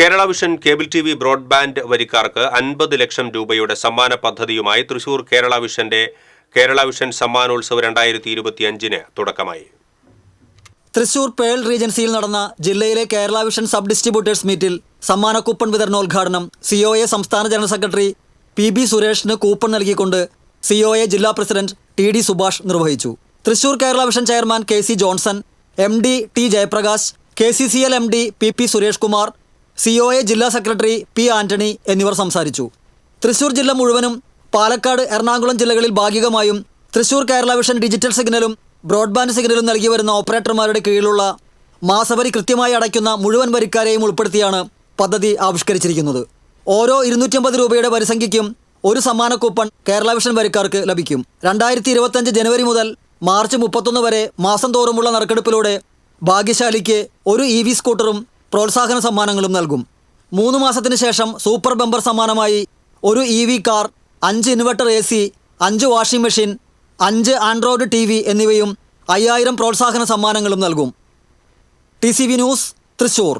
Kerala Vision cable T V broadband വരിക്കാർക്ക് അൻപത് ലക്ഷം രൂപയുടെ സമ്മാന പദ്ധതിയുമായി തൃശൂർ കേരള വിഷന്റെ കേരള വിഷൻ സമ്മാനോത്സവ് രണ്ടായിരത്തി ഇരുപത്തിയഞ്ചിന് തുടക്കമായി. തൃശൂർ പേൾ റീജൻസിയിൽ നടന്ന ജില്ലയിലെ കേരള വിഷൻ സബ് ഡിസ്ട്രിബ്യൂട്ടേഴ്സ് മീറ്റിൽ സമ്മാന കൂപ്പൺ വിതരണോദ്ഘാടനം സി ഒ എ സംസ്ഥാന ജനറൽ സെക്രട്ടറി പി ബി സുരേഷിന് കൂപ്പൺ നൽകിക്കൊണ്ട് സി ഒ എ ജില്ലാ പ്രസിഡന്റ് ടി ഡി സുഭാഷ് നിർവഹിച്ചു. Thrissur Kerala vision chairman K C Johnson M D T Jayaprakash K C C L M D P P Suresh Kumar COA ജില്ലാ secretary P Antony എന്നിവർ സംസാരിച്ചു. തൃശൂർ ജില്ല മുഴുവനും പാലക്കാട് എറണാകുളം ജില്ലകളിൽ ഭാഗികമായും തൃശൂർ കേരള വിഷൻ ഡിജിറ്റൽ സിഗ്നലും ബ്രോഡ്ബാൻഡ് സിഗ്നലും നൽകി വരുന്ന ഓപ്പറേറ്റർമാരുടെ കീഴിലുള്ള മാസവരി കൃത്യമായി അടയ്ക്കുന്ന മുഴുവൻ വരിക്കാരെയും ഉൾപ്പെടുത്തിയാണ് പദ്ധതി ആവിഷ്കരിച്ചിരിക്കുന്നത്. ഓരോ ഇരുന്നൂറ്റമ്പത് രൂപയുടെ വരിസംഖ്യയ്ക്കും ഒരു സമ്മാന കൂപ്പൺ കേരള വിഷൻ വരിക്കാർക്ക് ലഭിക്കും. രണ്ടായിരത്തി ഇരുപത്തഞ്ച് ജനുവരി മുതൽ മാർച്ച് മുപ്പത്തൊന്ന് വരെ മാസം തോറുമുള്ള നറുക്കെടുപ്പിലൂടെ ഭാഗ്യശാലിക്ക് ഒരു ഇ സ്കൂട്ടറും പ്രോത്സാഹന സമ്മാനങ്ങളും നൽകും. മൂന്ന് മാസത്തിന് ശേഷം സൂപ്പർ ബമ്പർ സമ്മാനമായി ഒരു ഇ വി കാർ അഞ്ച് ഇൻവെർട്ടർ എ സി അഞ്ച് വാഷിംഗ് മെഷീൻ അഞ്ച് ആൻഡ്രോയിഡ് ടി വി എന്നിവയും അയ്യായിരം പ്രോത്സാഹന സമ്മാനങ്ങളും നൽകും. T C V news Thrissur.